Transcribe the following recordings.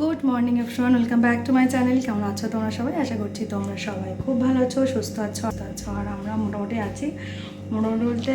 Good morning everyone welcome back to my channel কেমন আছো তোমরা সবাই? আশা করছি তোমরা সবাই খুব ভালো আছো, সুস্থ আছো আছো। আর আমরা মোটামুটি আছি। মোটামুটি বলতে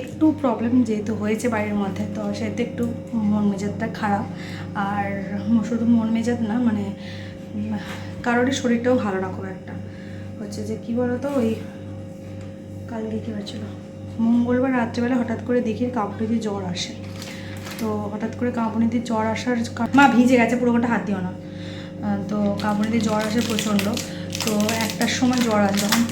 একটু প্রবলেম যেহেতু হয়েছে বাড়ির মধ্যে, তো সেহেতু একটু মন মেজাজটা খারাপ। আর শুধু মন মেজাজ না মানে কারোরই শরীরটাও ভালো না খুব একটা। হচ্ছে যে কী বলো তো ওই কালকে কী হয়েছিল? মঙ্গলবার রাত্রেবেলা হঠাৎ করে দেখি কাপড়ে জ্বর আসে। তো হঠাৎ করে কাঁপুনিতে জ্বর আসার মা ভিজে গেছে, পুরো ঘণ্টা হাত দিও না। তো কাঁপুনিতে জ্বর আসে প্রচণ্ড। তো একটার সময় জ্বর আসে, তখন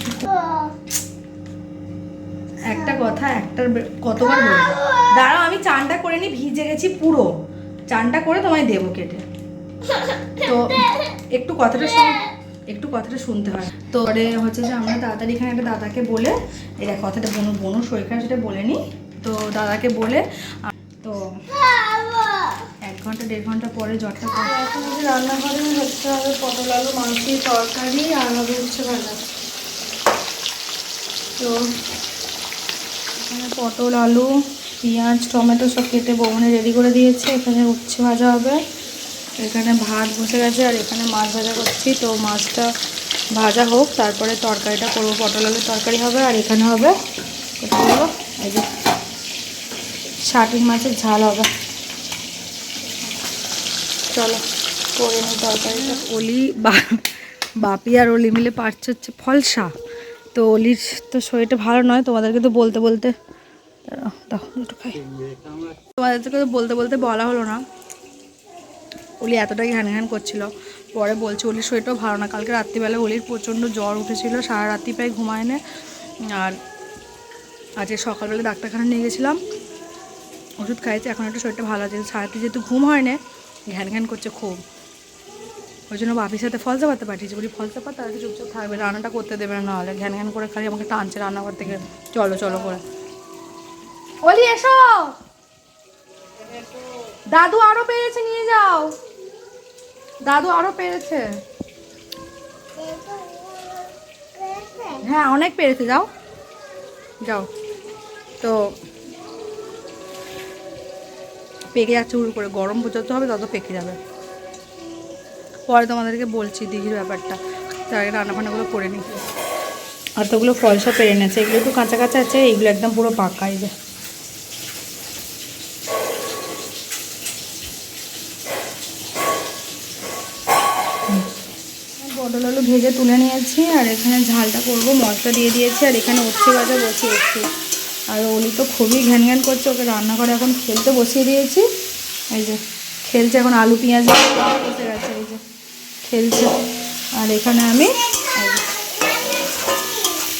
একটা কথা, একটার কতবার বলব? দাঁড়াও, আমি চানটা করে নি, ভিজে গেছি পুরো। চানটা করে তোমায় দেবো কেটে। তো একটু কথাটা শুন একটু কথাটা শুনতে হয়। তো পরে হচ্ছে যে আমরা তাড়াতাড়ি এখানে একটা দাদাকে বলে এটা কথাটা বনু বনু শরীর সেটা বলে নিই তো দাদাকে বলে তো ঘণ্টা দেড় ঘণ্টা পরে জ্বরটা কমে। এখন যে রান্নাঘরে হচ্ছে হবে পটল আলু মাংসের তরকারি আর হবে উচ্ছে ভাজা। তো এখানে পটল আলু পেঁয়াজ টমেটো সব কেটে বৌমনে রেডি করে দিয়েছে। এখানে উচ্ছে ভাজা হবে। এখানে ভাত বসে গেছে আর এখানে মাছ ভাজা করছি। তো মাছটা ভাজা হোক তারপরে তরকারিটা করব। পটল আলুর তরকারি হবে আর এখানে হবে কোথায় এই যে মাছের ঝাল হবে। চলো, করে নিই তরকারিটা। অলি বা- বাপি আর অলি মিলে পারছে হচ্ছে ফলসা। তো অলির তো শরীরটা ভালো নয়, তোমাদেরকে তো বলতে বলতে তোমাদেরকে তো বলতে বলতে বলা হলো না। অলি এতটাই ঘ্যান ঘ্যান করছিল, পরে বলছে অলির শরীরটাও ভালো না। কালকে রাত্রিবেলা অলির প্রচণ্ড জ্বর উঠেছিল, সারা রাত্রি প্রায় ঘুমায় না আর আজকে সকালবেলা ডাক্তারখানা নিয়ে গেছিলাম, ওষুধ খাইছে এখন একটু শরীরটা ভালো আছে। সারাটি যেহেতু ঘুম হয় না ঘ্যান ঘ্যান করছে খুব। ওই জন্য বাপির সাথে ফল চাপাতে পাঠিয়েছি। বলি, ফল চাপা তার চুপচাপ থাকবে, রান্নাটা করতে দেবে না, নাহলে ঘ্যান ঘ্যান করে খালি আমাকে টানছে রান্নাঘর থেকে। চলো চলো করে। ওলি এসো! দাদু আরও পেরেছে, নিয়ে যাও। দাদু আরও পেরেছে। হ্যাঁ অনেক পেরেছে, যাও। যাও। তো পেকে যাচ্ছে উড়ু করে। গরম যত হবে তত পেকে যাবে। পরে তোমাদেরকে বলছি দিঘির ব্যাপারটা। তার আগে রান্নাবান্নাগুলো করে নিই। আর তোগুলো ফল সব পেরে নিয়েছে। এগুলো একটু কাঁচা কাঁচা আছে এইগুলো একদম পুরো পাকা এই যে। পটল আলু ভেজে তুলে নিয়েছি আর এখানে ঝালটা করব মশলা দিয়ে দিয়েছি আর এখানে উচ্ছে ভাজা বসিয়েছি। আর অলি তো খুবই ঘ্যান ঘ্যান করছে, ওকে রান্নাঘরে এখন খেলতে বসিয়ে দিয়েছি। এই যে, খেলছে এখন আলু, পেঁয়াজ বসে গেছে এই যে খেলছে। আর এখানে আমি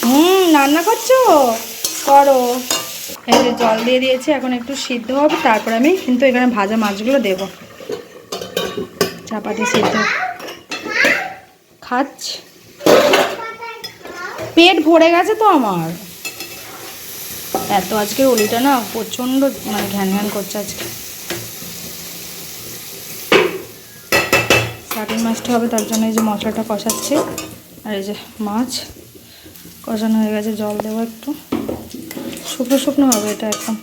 হুম, রান্না করছ? করো। এই যে জল দিয়ে দিয়েছি, এখন একটু সিদ্ধ হবে, তারপর আমি কিন্তু এখানে ভাজা মাছগুলো দেবো। চাপাতি সিদ্ধ। খাচ্ছ? পেট ভরে গেছে তো আমার। এত আজকে অলিটা না প্রচণ্ড মানে ঘ্যান ঘ্যান করছে আজকে। সাটিন মাছটা হবে, তার জন্য এই যে মশলাটা কষাচ্ছি। আর এই যে মাছ কষানো হয়ে গেছে, জল দেবো একটু। শুকনো শুকনো হবে এটা এখন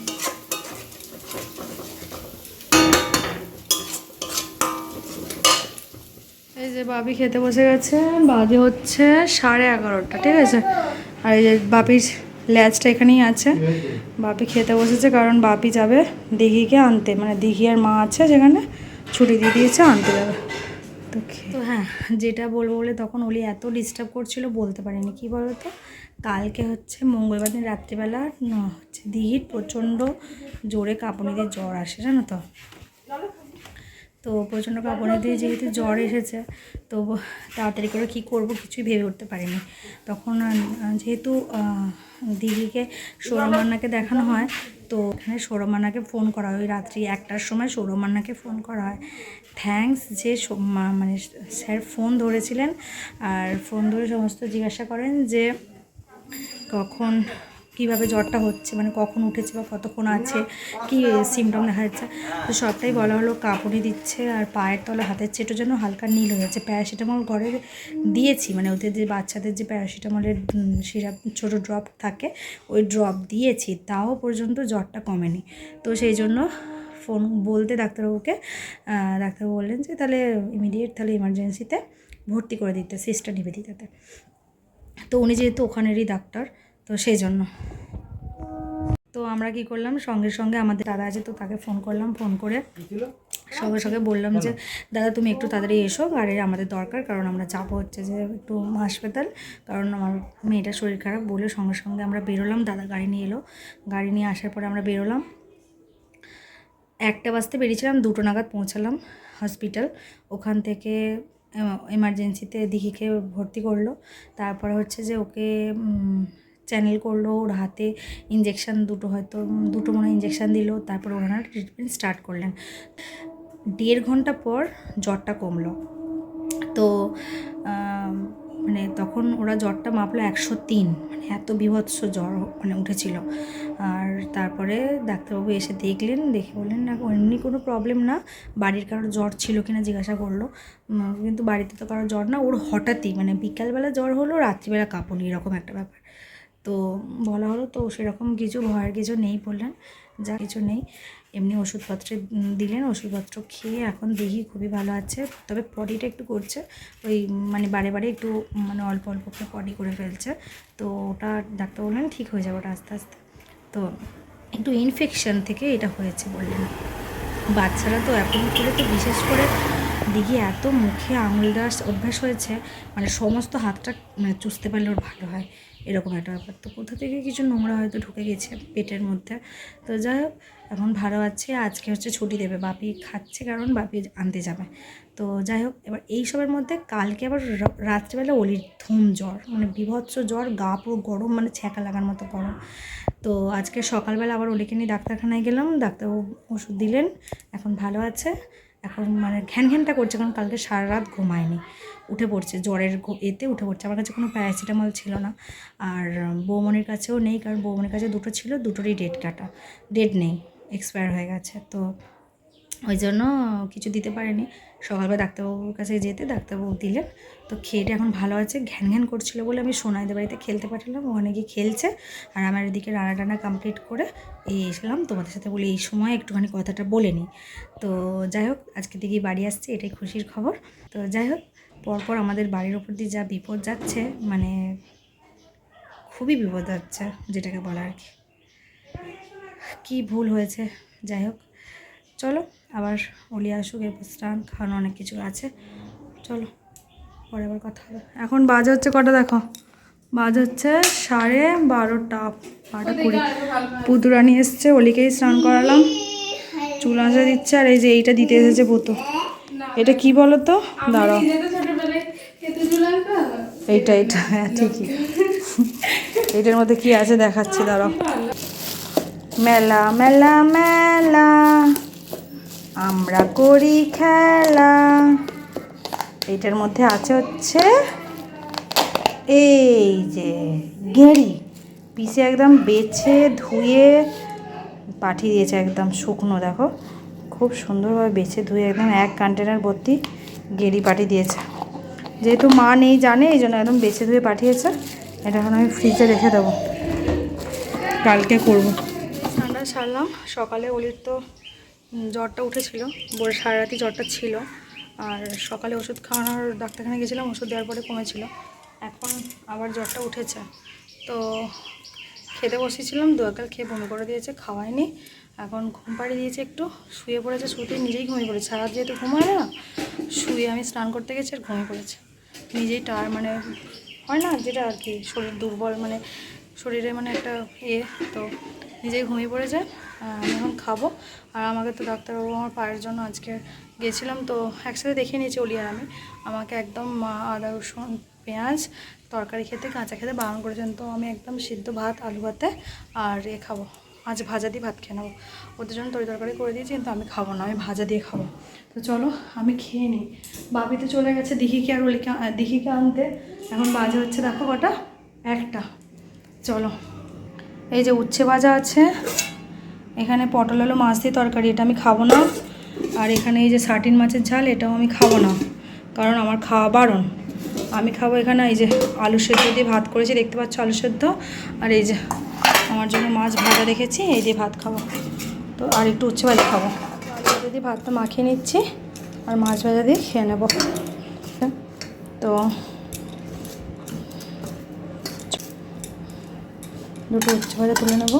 এই যে বাপি খেতে বসে গেছে, বাজে হচ্ছে সাড়ে এগারোটা, ঠিক আছে? আর এই যে বাপির ল্যাচটা এখানেই আছে। বাপি খেতে বসেছে কারণ বাপি যাবে দিঘিকে আনতে। মানে দিঘি আর মা আছে সেখানে ছুটি দিয়ে দিয়েছে, আনতে যাবে। তো হ্যাঁ যেটা বলব বলে তখন ওলি এত ডিস্টার্ব করছিল, বলতে পারিনি। কি বলো তো কালকে হচ্ছে মঙ্গলবার দিন রাত্রিবেলা হচ্ছে দিঘির প্রচণ্ড জোরে কাঁপুনি দিয়ে জ্বর আসে, জানো তো? তো প্রচণ্ড কাঁপুনি দিয়ে যেহেতু জ্বর এসেছে, তো তাড়াতাড়ি করে কী করব কিছুই ভেবে উঠতে পারিনি। তখন যেহেতু দিদিকে সৌরমান্নাকে দেখানো হয়, তো এখানে সৌরমান্নাকে ফোন করা হয়। রাত্রি একটার সময় সৌরমান্নাকে ফোন করা হয়। থ্যাঙ্কস যে মানে স্যার ফোন ধরেছিলেন। আর ফোন ধরে সমস্ত জিজ্ঞাসা করেন যে, কখন কীভাবে জ্বরটা হচ্ছে মানে কখন উঠেছে বা কতক্ষণ আছে, কি সিমটম দেখা যাচ্ছে, তো সবটাই বলা হলো কাঁপুনি দিচ্ছে আর পায়ের তলা হাতের চেটো যেন হালকা নীল হয়ে যাচ্ছে প্যারাসিটামল ঘরে দিয়েছি মানে ওদের যে বাচ্চাদের যে প্যারাসিটামলের সিরাপ, ছোটো ড্রপ থাকে, ওই ড্রপ দিয়েছি, তাও পর্যন্ত জ্বরটা কমেনি। তো সেই জন্য ফোন বলতে ডাক্তারবাবুকে ডাক্তারবাবু বললেন যে, তাহলে ইমিডিয়েট তাহলে ইমার্জেন্সিতে ভর্তি করে দিতে, সিস্টার নিবেদিতাতে। তো উনি যেহেতু ওখানেরই ডাক্তার তো সেই জন্য। তো আমরা কি করলাম? সঙ্গে সঙ্গে আমাদের দাদা আছে তো তাকে ফোন করলাম ফোন করে সঙ্গে সঙ্গে বললাম যে, দাদা, তুমি একটু তাড়াতাড়ি এসো গাড়ির আমাদের দরকার, কারণ আমরা যাব হচ্ছে যে একটু হাসপাতাল, কারণ আমার মেয়েটার শরীর খারাপ, বলে সঙ্গে সঙ্গে আমরা বেরোলাম, দাদা গাড়ি নিয়ে এলো। গাড়ি নিয়ে আসার পরে আমরা বেরোলাম। একটা বাজতে বেরিয়েছিলাম, দুটো নাগাদ পৌঁছালাম হসপিটাল ওখান থেকে এমার্জেন্সিতে দিঘিকে ভর্তি করল। তারপরে হচ্ছে যে ওকে চ্যানেল করল, ওর হাতে ইঞ্জেকশান দুটো হয়তো, দুটো মনে ইঞ্জেকশান দিল, তারপর ওনারা ট্রিটমেন্ট স্টার্ট করলেন। দেড় ঘণ্টা পর জ্বরটা কমলো। তো মানে তখন ওরা জ্বরটা মাপলো একশো তিন মানে এত বিভৎস জ্বর মানে উঠেছিল। আর তারপরে ডাক্তারবাবু এসে দেখলেন, দেখে বললেন, না, এমনি কোনো প্রবলেম না, বাড়ির কারোর জ্বর ছিল কিনা জিজ্ঞাসা করল। কিন্তু বাড়িতে তো কারোর জ্বর না, ওর হঠাৎই মানে বিকালবেলা জ্বর হলো, রাত্রিবেলা কাঁপুনি, এরকম একটা ব্যাপার। তো বলা হলো তো সেরকম কিছু, ভয়ের কিছু নেই বললেন, যা কিছু নেই। এমনি ওষুধপত্রে দিলেন, ওষুধপত্র খেয়ে এখন দেখি খুবই ভালো আছে। তবে পটিটা একটু করছে, ওই মানে বারে বারে একটু মানে অল্প অল্প করে পটি করে ফেলছে। তো ওটা ডাক্তার বললেন ঠিক হয়ে যাবে ওটা আস্তে আস্তে। তো একটু ইনফেকশন থেকে এটা হয়েছে বললেন। বাচ্চারা তো এখন করে তো বিশেষ করে দিঘি এত মুখে আঙুল দেওয়ার অভ্যাস হয়েছে মানে সমস্ত হাতটা মানে চুষতে পারলে ওর ভালো হয়। এরকম একটা ব্যাপার। তো কোথা থেকে কিছু নোংরা হয়তো ঢুকে গেছে পেটের মধ্যে। তো যাই হোক, এখন ভালো আছে। আজকে হচ্ছে ছুটি দেবে। বাপি খাচ্ছে কারণ বাপি আনতে যাবে। তো যাই হোক, এবার এইসবের মধ্যে কালকে আবার রাত্রিবেলা অলির ধুম জ্বর। মানে বিভৎস জ্বর, গা পুরো গরম মানে ছ্যাঁকা লাগার মতো গরম। তো আজকে সকালবেলা আবার ওলিকে নিয়ে ডাক্তারখানায় গেলাম। ডাক্তারবাবু ওষুধ দিলেন। এখন ভালো আছে। এখন মানে ঘ্যান ঘ্যানটা করছে। কারণ কালকে সারা রাত ঘুমায়নি। উঠে পড়ছে, জ্বরের এতে উঠে পড়ছে। আমার কাছে কোনো প্যারাসিটামল ছিল না। আর বৌমনির কাছেও নেই, কারণ বৌমনির কাছে দুটো ছিল, দুটোরই ডেট কাটা। ডেট নেই এক্সপায়ার হয়ে গেছে। তো ওই জন্য কিছু দিতে পারেনি। সকালবেলা ডাক্তারবাবুর কাছে যেতে ডাক্তারবাবু দিলেন। তো খেয়েটা এখন ভালো আছে, ঘ্যান ঘ্যান করছিল বলে আমি সোনাইদের বাড়িতে খেলতে পাঠালাম। ওখানে গিয়ে খেলছে। আর আমার এদিকে রান্না টানা কমপ্লিট করে এই এসলাম। তোমাদের সাথে বলে এই সময় একটুখানি কথাটা বলে নিই। তো যাই হোক, আজকে দিকে বাড়ি আসছে, এটাই খুশির খবর। তো যাই হোক পরপর আমাদের বাড়ির ওপর দিয়ে যা বিপদ যাচ্ছে মানে খুবই বিপদ যাচ্ছে যেটাকে বলা আর কি। কী ভুল হয়েছে, যাই হোক। চলো, আবার অলি আসুক, এরপর স্নান খাওয়ানো অনেক কিছু আছে। চলো, পরে আবার কথা হবে। এখন বাজে হচ্ছে কটা দেখো? বাজে হচ্ছে সাড়ে বারোটা বারোটা কুড়ি। পুতুরানি এসছে, অলিকেই স্নান করালাম। চুল আঁচা দিচ্ছে আর এই যে এইটা দিতে এসেছে পুতু। এটা কি বলো তো দাঁড়াও। এইটা এইটা হ্যাঁ ঠিকই। এইটার মধ্যে কি আছে দেখাচ্ছি দাঁড়াও। মেলা মেলা মেলা আমরা করি খেলা। এইটার মধ্যে আছে হচ্ছে এই যে গেঁড়ি। পিসে একদম বেছে ধুয়ে পাঠিয়ে দিয়েছে একদম শুকনো দেখো। খুব সুন্দরভাবে বেছে ধুয়ে একদম এক কন্টেনার ভর্তি গেরি পাঠিয়ে দিয়েছে। যেহেতু মা নেই, জানে, এই জন্য একদম বেছে ধুয়ে পাঠিয়েছে। এটা এখন আমি ফ্রিজে রেখে দেবো। কালকে করব। ঠান্ডা সারলাম। সকালে অলির তো জ্বরটা উঠেছিল। বলে সারা রাতি জ্বরটা ছিল। আর সকালে ওষুধ খাওয়ানোর ডাক্তারখানে গেছিলাম, ওষুধ দেওয়ার পরে কমেছিল। এখন আবার জ্বরটা উঠেছে। তো খেতে বসেছিলাম, দু একাল খেয়ে বমি করে দিয়েছে খাওয়ায়নি এখন ঘুম পাড়িয়ে দিয়েছে একটু, শুয়ে পড়েছে, শুতে নিজেই ঘুমিয়ে পড়েছে। সারা যেহেতু ঘুমায় না, শুয়ে আমি স্নান করতে গেছি আর ঘুমিয়ে পড়েছে। নিজেই টার মানে হয় না যেটা আর কি, শরীর দুর্বল মানে শরীরে মানে একটা এ তো নিজেই ঘুমিয়ে পড়েছে। আর আমি এখন খাব। আর আমাকে তো ডাক্তারবাবু আমার পায়ের জন্য আজকে গেছিলাম, তো একসাথে দেখিয়ে নিয়েছি অলি আর আমি। আমাকে একদম মা, আদা, রসুন, পেঁয়াজ, তরকারি খেতে, কাঁচা খেতে বারণ করেছেন। তো আমি একদম সিদ্ধ ভাত, আলু ভাতে, আর এ খাব। আজ ভাজা দিয়ে ভাত খেয়ে নেব। ওদের জন্য তরি তরকারি করে দিয়েছি, কিন্তু আমি খাব না, আমি ভাজা দিয়ে খাব। তো চলো, আমি খেয়ে নিই। বাবি তো চলে গেছে দিঘিকে আর ওলিকে দিঘিকে আনতে। এখন বাজে হচ্ছে দেখো কটা? একটা। চলো। এই যে উচ্ছে ভাজা আছে, এখানে পটল, আলু, মাছ দিয়ে তরকারি, এটা আমি খাব না। আর এখানে এই যে সাটিন মাছের ঝাল, এটাও আমি খাব না, কারণ আমার খাওয়া বারণ। আমি খাব এখানে এই যে আলু সেদ্ধ দিয়ে ভাত করেছি, দেখতে পাচ্ছ আলু সেদ্ধ? আর এই যে আমার জন্য মাছ ভাজা রেখেছি, এই দিয়ে ভাত খাব। তো আর একটু উচ্ছে ভাজা খাব। দিয়ে ভাতটা মাখিয়ে নিচ্ছি, আর মাছ ভাজা দিয়ে খেয়ে নেব। তো দুটো উচ্ছে ভাজা তুলে নেব।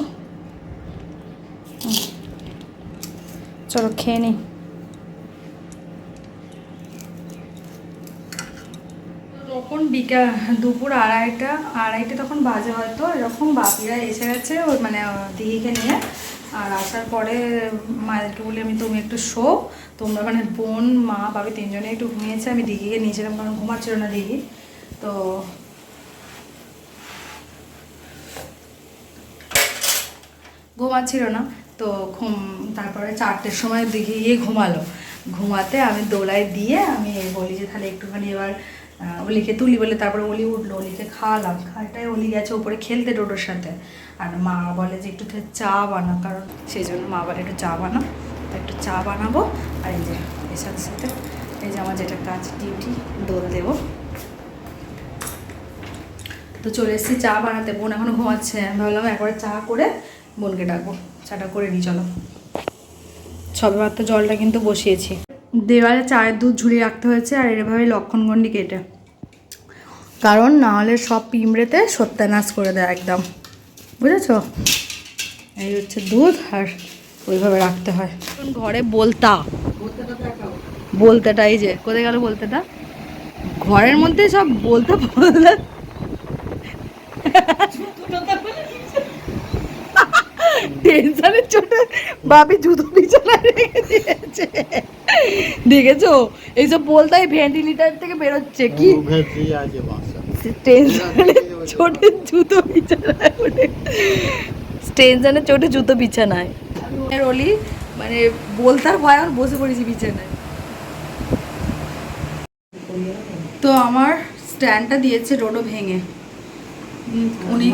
চলো, খেয়ে নিই তখন বিকাল, দুপুর আড়াইটা, আড়াইটে তখন বাজে হয়তো, এরকম বাপিরা এসে গেছে ওই মানে দিদিকে নিয়ে। আর আসার পরে মায়েরকে বলি আমি তুমি একটু শো, তোমরা মানে বোন, মা, বাবি তিনজনে একটু ঘুমিয়েছে, আমি দিঘিকে নিয়েছিলাম, কারণ ঘুমাচ্ছিল না দিঘি তো ঘুমাচ্ছিল না, তো ঘুম, তারপরে চারটের সময় দিঘি গিয়ে ঘুমালো। ঘুমাতে আমি দোলায় দিয়ে আমি বলি যে, তাহলে একটুখানি এবার অলিকে তুলি বলে তারপরে অলি উঠল অলিকে খাওয়ালাম খাওয়াটাই অলি গেছে ওপরে খেলতে ডোডোর সাথে। আর মা বলে যে একটু চা বানা, কারণ সেই জন্য মা বলে একটু চা বানা। একটু চা বানাবো, আর এই যে এর সাথে সাথে এই যে আমার যেটা কাজ ডিউটি দোল দেবো। তো চলে এসেছি চা বানাতে, বোন এখনও ঘুমাচ্ছে। ভাবলাম একবারে চা করে বোনকে ডাকবো, চাটা করে নিই, চলো। সবে মাত্র জলটা কিন্তু বসিয়েছি। দেওয়ালে চায়ের দুধ ঝুলিয়ে রাখতে হয়েছে আর এভাবে লক্ষণগণ্ডি কেটে। কারণ না হলে সব পিঁমড়েতে সত্যানাশ করে দেয় একদম। বুঝেছ? এই হচ্ছে দুধ আর ওইভাবে রাখতে হয়। এখন ঘরে বলতা। বলতেটা এই যে কোথায় গেল বলতেটা? ঘরের মধ্যে সব বলতে বলতে টেনশনের চোটে বাপি জুতো বিছানায় রেখে দিয়েছে। দেখেছ? এইসব বলতাই ভেন্টিলেটার থেকে বেরোচ্ছে কি? টেনশনের চোটে জুতো বিছানায় ওঠে টেনশনের চোটে জুতো বিছানায়। আর অলি মানে বলতার ভয় আমার বসে পড়েছি বিছানায়। তো আমার স্ট্যান্ডটা দিয়েছে রোডও ভেঙে। উনি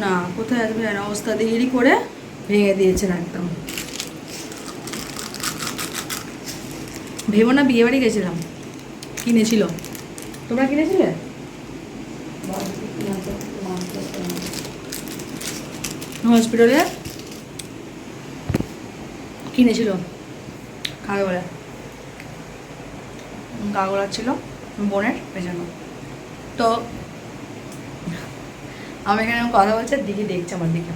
না, কোথায় আসবে না অবস্থা দেরি করে ভেঙে দিয়েছেন একদম। ভেবো না, বিয়ে বাড়ি গেছিলাম। কিনেছিল। তোমরা কিনেছিলে? হসপিটালে? কিনেছিল। বলে গাগলা ছিল, বোনের পেছনে। তো আমি এখানে কথা বলছি দিকে দেখছে আমার দিকে।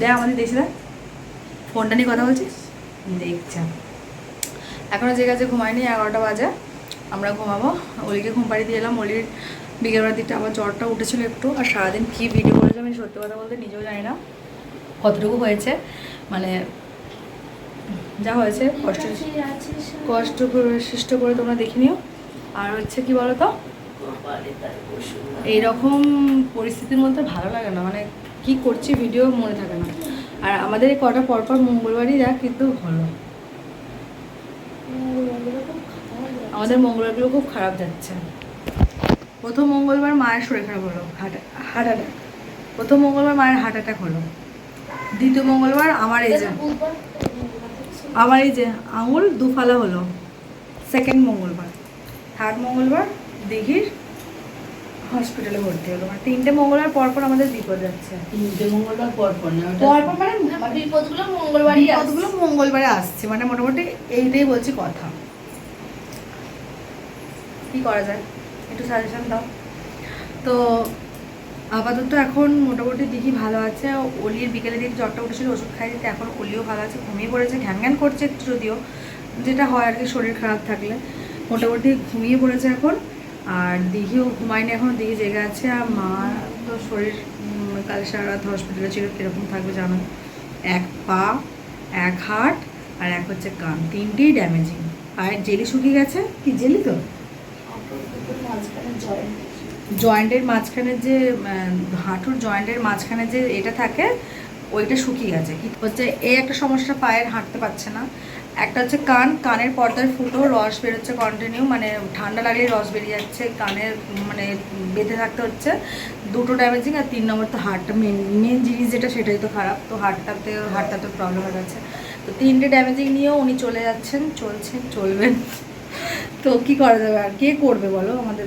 দেখ আমাদের দেখছি না ফোনটা নিয়ে কথা বলছিস? দেখছে। এখনও যে কাছে ঘুমায়নি এগারোটা বাজে। আমরা ঘুমাবো। অলিকে ঘুম পাড়ি দিয়ে এলাম। অলির বিকেলবেলার দিকটা আবার জ্বরটা উঠেছিল একটু আর সারাদিন কী ভিডিও করেছে আমি সত্যি কথা বলতে নিজেও জানি না। কতটুকু হয়েছে? মানে যা হয়েছে কষ্ট কষ্ট করে সৃষ্ট করে তোমরা দেখে নিও। আর হচ্ছে কি বলো তো এইরকম পরিস্থিতির মধ্যে ভালো লাগে না মানে কি করছি ভিডিও মনে থাকে না। আর আমাদের এই কটা পরপর মঙ্গলবারই যা কিন্তু হলো আমাদের মঙ্গলবারগুলো খুব খারাপ যাচ্ছে। প্রথম মঙ্গলবার মায়ের শরীর খারাপ হলো হার্ট অ্যাটাক। প্রথম মঙ্গলবার মায়ের হার্ট অ্যাটাক হলো। দ্বিতীয় মঙ্গলবার আমার এই যে, আমার এই যে আঙুল দুফালা হলো। সেকেন্ড মঙ্গলবার, থার্ড মঙ্গলবার দিঘির হসপিটালে ভর্তি হলো। মানে তিনটে মঙ্গলবার পর পর আমাদের বিপদ যাচ্ছে। তিনটে মঙ্গলবার পর পর না? পর পর মানে বিপদগুলো মঙ্গলবারই বিপদগুলো মঙ্গলবারে আসছে। মানে মোটামুটি এইটাই বলছি কথা। কি করা যায়? একটু সাজেশন দাও। তো আপাতত এখন মোটামুটি দিঘি ভালো আছে। অলির বিকেলে দিকে জ্বরটা উঠেছিল ওষুধ খাই দিতে। এখন অলিও ভালো আছে ঘুমিয়ে পড়েছে ঘ্যান ঘ্যান করছে যদিও। যেটা হয় আর কি শরীর খারাপ থাকলে। মোটামুটি ঘুমিয়ে পড়েছে এখন। আর দিঘিও ঘুমায়নি এখন দিঘি জেগে আছে, আর মা তো শরীর কাল সারা রাত হসপিটালে ছিল, কীরকম থাকবে জানো? এক পা, এক হাট, আর এক হচ্ছে কান। তিনটেই ড্যামেজিং আর জেলি শুকিয়ে গেছে? কি, জেলি তো? জয়েন্টের মাঝখানে যে হাঁটুর জয়েন্টের মাঝখানে যে এটা থাকে, ওইটা শুকিয়ে গেছে। কি হচ্ছে এই একটা সমস্যা, পায়ের হাঁটতে পারছে না। একটা হচ্ছে কান, কানের পর্দার ফুটো, রস বেরোচ্ছে কন্টিনিউ মানে ঠান্ডা লাগলে রস বেরিয়ে যাচ্ছে কানের মানে বেঁধে থাকতে হচ্ছে। দুটো ড্যামেজিং আর তিন নম্বর তো হার্টটা মেন মেন জিনিস যেটা সেটাই তো খারাপ। তো হার্টটাতে হার্টটাতে প্রবলেম হয়ে যাচ্ছে। তো তিনটে ড্যামেজিং নিয়েও উনি চলে যাচ্ছেন, চলছেন, চলবেন। তো কি করা যাবে আর কে করবে বলো? আমাদের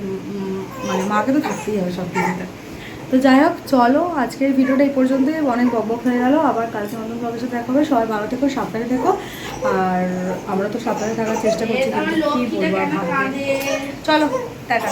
মানে মাকে তো থাকতেই হবে সব কিছুতে তো যাই হোক, চলো, আজকের ভিডিওটা এই পর্যন্ত অনেক বকবক হয়ে গেলো। আবার কালকে নতুন সাথে দেখা হবে। সবাই ভালো থেকো, সাবধানে থেকো। আর আমরা তো সাবধানে থাকার চেষ্টা করছি কি বলব চলো, টাটা।